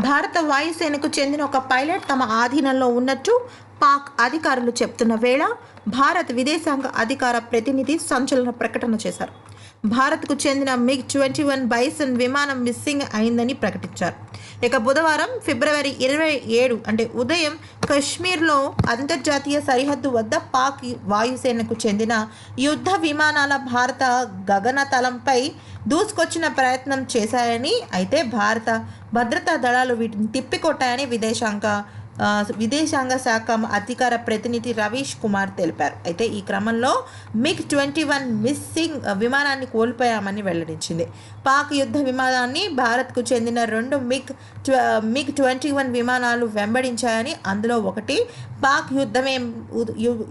భారత వాయుసేనకు చెందిన ఒక పైలట్ తమ ఆధీనంలో ఉన్నట్టు పాక్ అధికారులు చెప్తున్న వేళ భారత్ విదేశాంగ అధికార ప్రతినిధి సంచలన ప్రకటన చేశారు. భారత్కు చెందిన మిగ్ ట్వంటీ వన్ బైసన్ విమానం మిస్సింగ్ అయిందని ప్రకటించారు. ఇక బుధవారం ఫిబ్రవరి ఇరవై ఏడు అంటే ఉదయం కశ్మీర్లో అంతర్జాతీయ సరిహద్దు వద్ద పాక్ వాయుసేనకు చెందిన యుద్ధ విమానాల భారత గగనతలంపై దూసుకొచ్చిన ప్రయత్నం చేశాయని అయితే భారత భద్రతా దళాలు వీటిని తిప్పికొట్టాయని విదేశాంగ విదేశాంగ శాఖ అధికార ప్రతినిధి రవీష్ కుమార్ తెలిపారు. అయితే ఈ క్రమంలో మిగ్ ట్వంటీ వన్ మిస్సింగ్ విమానాన్ని కోల్పోయామని వెల్లడించింది. పాక్ యుద్ధ విమానాన్ని భారత్కు చెందిన రెండు మిగ్ ట్వ మిగ్ ట్వంటీ వన్ విమానాలు వెంబడించాయని అందులో ఒకటి పాక్ యుద్ధమే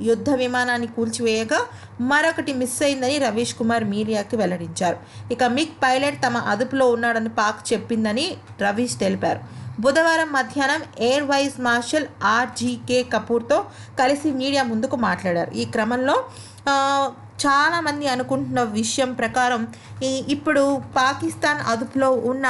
యుద్ధ విమానాన్ని కూల్చివేయగా మరొకటి మిస్ అయిందని రవీష్ కుమార్ మీడియాకి వెల్లడించారు. ఇక మిగ్ పైలట్ తమ అదుపులో ఉన్నాడని పాక్ చెప్పిందని రవీష్ తెలిపారు. బుధవారం మధ్యాహ్నం ఎయిర్ వైస్ మార్షల్ ఆర్జీకే కపూర్తో కలిసి మీడియా ముందుకు మాట్లాడారు. ఈ క్రమంలో చాలామంది అనుకుంటున్న విషయం ప్రకారం ఈ ఇప్పుడు పాకిస్తాన్ అదుపులో ఉన్న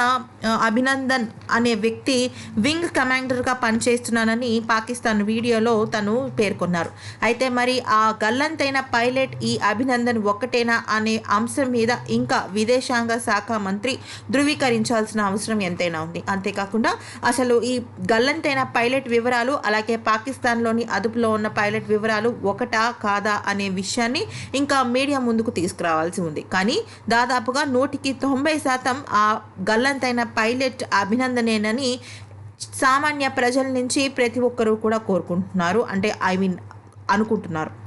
అభినందన్ అనే వ్యక్తి వింగ్ కమాండర్గా పనిచేస్తున్నానని పాకిస్తాన్ వీడియోలో తను పేర్కొన్నారు. అయితే మరి ఆ గల్లంతైన పైలట్ ఈ అభినందన్ ఒక్కటేనా అనే అంశం మీద ఇంకా విదేశాంగ శాఖ మంత్రి ధృవీకరించాల్సిన అవసరం ఎంతైనా ఉంది. అంతేకాకుండా అసలు ఈ గల్లంతైన పైలట్ వివరాలు అలాగే పాకిస్తాన్లోని అదుపులో ఉన్న పైలట్ వివరాలు ఒకటా కాదా అనే విషయాన్ని ఇంకా మీడియా ముందుకు తీసుకురావాల్సి ఉంది. కానీ దాదాపుగా నూటికి తొంభై శాతం ఆ గల్లంతైన పైలట్ అభినందనేనని సామాన్య ప్రజల నుంచి ప్రతి ఒక్కరూ కూడా కోరుకుంటున్నారు. అంటే ఐ మీన్ అనుకుంటున్నారు.